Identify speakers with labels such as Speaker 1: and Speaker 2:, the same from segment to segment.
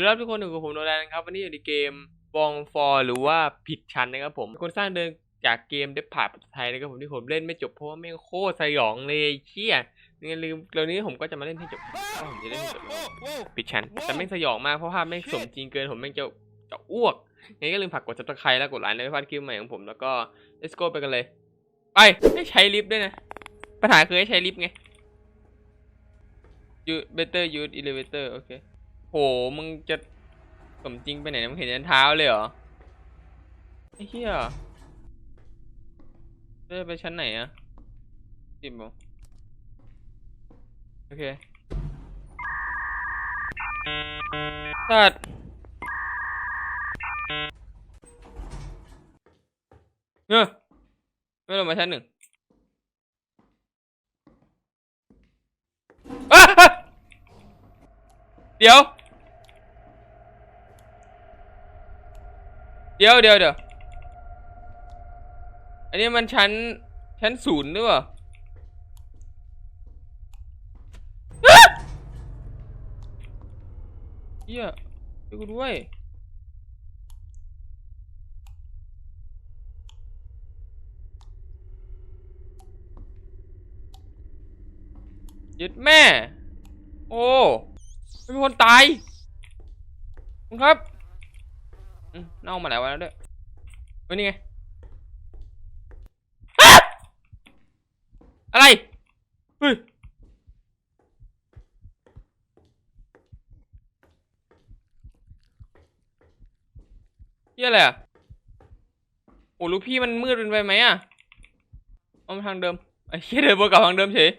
Speaker 1: สวัสดีครับทุกคนอยู่กับผมโนแลนครับวันนี้อยู่ในเกมบองฟอร์หรือว่าผิดชั้นนะครับผมคนสร้างเดินจากเกมเดฟพาร์ภาษาไทยนะครับผมที่ผมเล่นไม่จบเพราะว่าไม่งโคตรสยองเลยเชี่ยงั้นลืมเร็วนี้ผมก็จะมาเล่นให้จบผมจะเล่นให้จบผิดชั้นแต่ไม่งสยองมากเพราะภาพไม่งสมจริงเกินผมแม่งจะจะอ้วกงั้นก็ลืมฝากกดซับสไครต์และกดไลค์ในไม่พลาดคลิปใหม่ของผมแล้วก็ let's go ไปกันเลย ไปให้ใช้ลิฟต์ด้วยนะปัญหาคือให้ใช้ลิฟต์ไง use better use elevator โอเค โห มึงจะสมจริงไปไหนมึงเห็นยันเท้าเลยเหรอ ไอ้เหี้ยจะไปชั้นไหนอะสิบเหรอโอเคตัดเนอะไม่ลงมาชั้นหนึ่งเดี๋ยว เดี๋ยวเดี๋ยวเดี๋ยวอันนี้มันชั้น ชั้นศูนย์หรือเปล่าเฮียดูด้วยยึดแม่ โอ้ไม่มีคนตายคุณครับ เน่ามาหลายวันแล้วด้วยเฮ้ยนี่ไงอะไรเฮ้ยเฮียอะไรอะโอ้ลูกพี่มันมืดเป็นไปไหมอะเอามาทางเดิมไอ้เฮียเดินวนกลับทางเดิมเฉย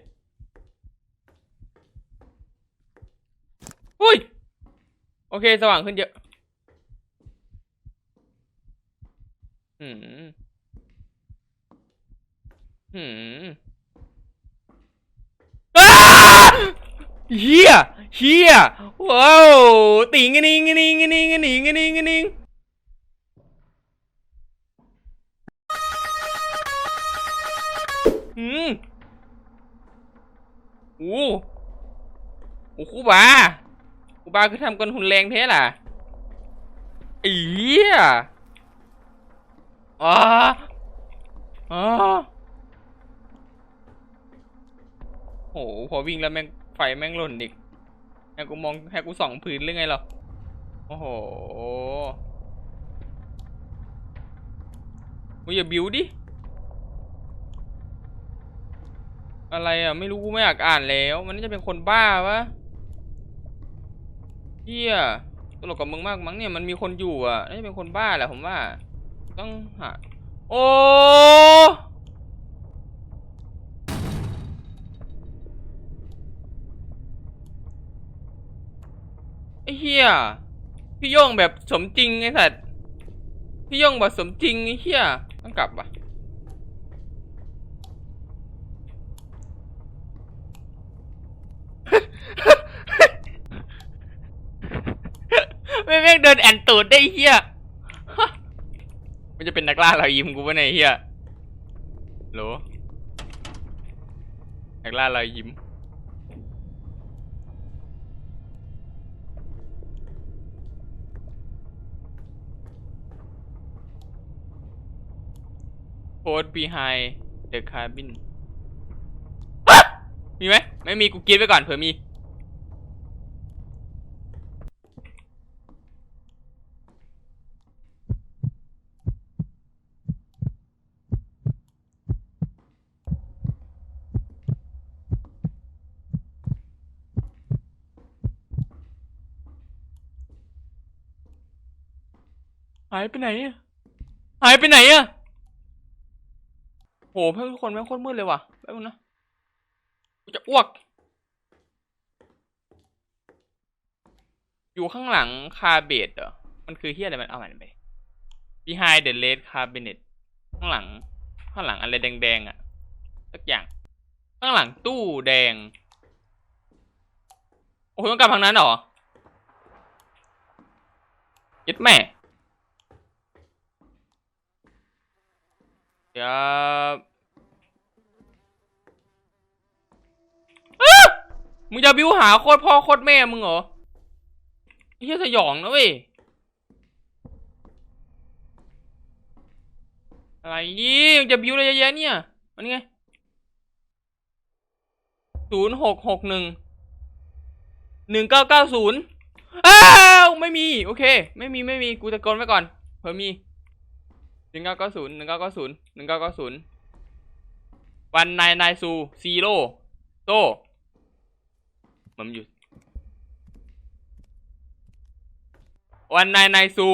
Speaker 1: อุ้ย โอเค สว่างขึ้นเยอะ หืมหืมอาเฮียเฮียว้าวติงกนิงกนิงกนิงกนิงกนิงกนิงหืมโอ้โอ้คูบาคูบาคือทำกันหุ่นแรงเท่ล่ะอีเหี้ย อ๋ออ๋อโหพอวิ่งแล้วแม่งไฟแม่งหล่นอีกให้กูมองให้กูส่องพื้นหรือไงหรอโอ้โหมึงอย่าบิวดิ อะไรอะ ไม่รู้กูไม่อยากอ่านแล้ว มันน่าจะเป็นคนบ้าวะเฮียตลกกับมึงมากมั้งเนี่ยมันมีคนอยู่อะน่าจะเป็นคนบ้าแหละผมว่า ต้องหา โอ้ไอ้เหี้ยพี่โย่งแบบสมจริงไอ้สัตว์พี่โย่งแบบสมจริงไอ้เหี้ยต้องกลับวะไม่แม่งเดินแอนตูดได้เหี้ย มันจะเป็นนักล่าเรายิ้มกูปะเนี่ยเฮียโหลนักล่าเรายิ้ม โพส behind the cabin อ๊ะมีไหม ไม่มีกูกินไปก่อนเผื่อมี หายไปไหนอะหายไปไหนอะโหเพื่อนทุกคนแม่งโคตรมืดเลยว่ะแป๊บนึงนะกูจะอ้วก อยู่ข้างหลังคาเบดเหรอ มันคือเฮียอะไรมันเอามันไป behind the red cabinet ข้างหลัง ข้างหลังอะไรแดงๆอะสักอย่าง ข้างหลังตู้แดง โอ้โหต้องกลับทางนั้นเหรอยึดแม่ เดี๋ยวอ๊ะมึงจะบิวหาโคตรพ่อโคตรแม่มึงเหรอเฮียสยองนะเว้ย อะไรนี่มึงจะบิวอะไรเยอะแยะเนี่ยมันไงศูนย์หกหกหนึ่งหนึ่งเก้าเก้าศูนย์อ้าว ไม่มี โอเค ไม่มีไม่มี กูตะโกนไว้ก่อน เผื่อมี หนึ่งเก้าเก้าศูนย์หนึ่งเก้าเก้าศูนย์หนึ่งเก้าเก้าศูนย์วันนายนายซูซีโร่โตมันอยู่วันนายนายซู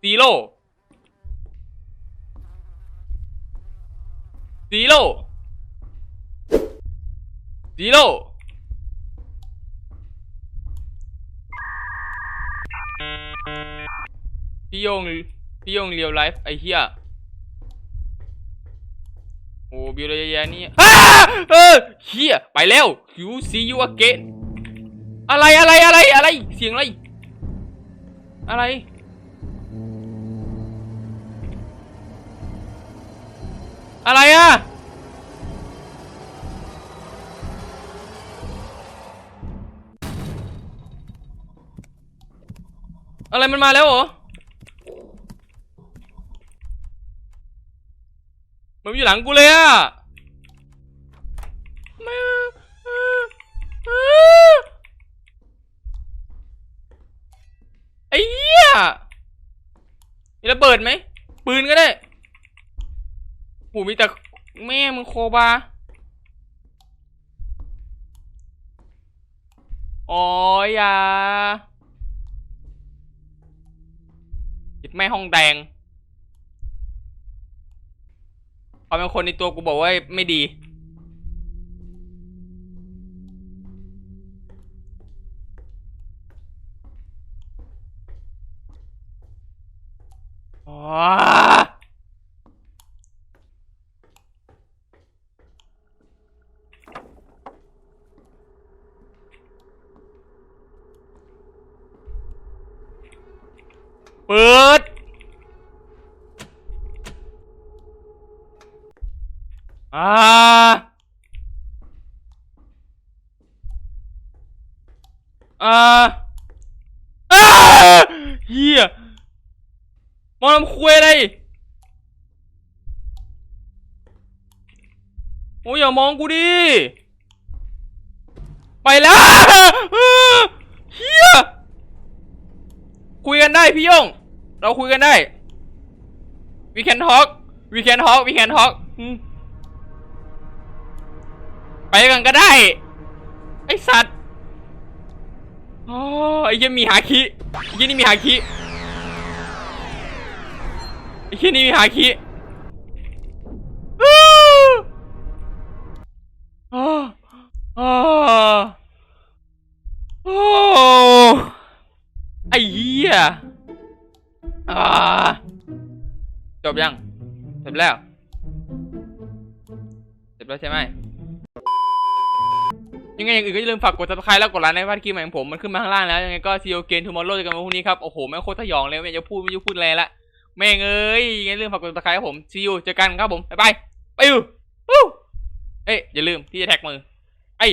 Speaker 1: ซีโร่ซีโร่ซีโร่พี่ยง พี่ยงเรียวไลฟ์ไอ้เหี้ยโอ้บิวเลยแย่ๆนี่อ้าเออเหี้ยไปแล้ว you see you again อะไรอะไรอะไรอะไรเสียงอะไร อะไร อะไรอะอะไรมันมาแล้วเหรอ มันอยู่หลังกูเลยอะไอ้เหี้ยมีระเบิดไหมปืนก็ได้โหมีแต่แม่มึงโคบาอ๋ออย่าจิตแม่ห้องแดง ความเป็นคนในตัวกูบอกว่าไม่ดี อ๋อ เปิด อ่าอ่าอ่าเฮียมองลำคุยอะไรโอ้ยอย่ามองกูดิ ไปแล้วเฮียคุยกันได้พี่ยง เราคุยกันได้ we can talk we can talk we can talk อืม ไปกันก็ได้ ไอสัตว์อ๋อไอ้ยังมีหาคิไอ้เหี้ยังนี่มีหาคิไอ้เหี้ยังนี่มีหาคิไอ้เหี้ยจบยัง จบแล้ว จบแล้วใช่ไหม ยังไงอย่างอื่นก็อย่าลืมฝากกด subscribe แล้วกดไลค์ในพาร์ทคลิปใหม่ของผมมันขึ้นมาข้างล่างแล้วยังไงก็ see you again tomorrow เจอกันวันพรุ่งนี้ครับโอ้โหแม่งโคตรสยองเลยไม่อยากจะพูดไม่อยากจะพูดอะไรละแม่งเอ้ยยังไงอย่าลืมฝากกด subscribe ครับผม see you เจอกันครับผมบ๊ายบายไปอยู่เอ้ยอย่าลืมที่จะแท็กมือไอ้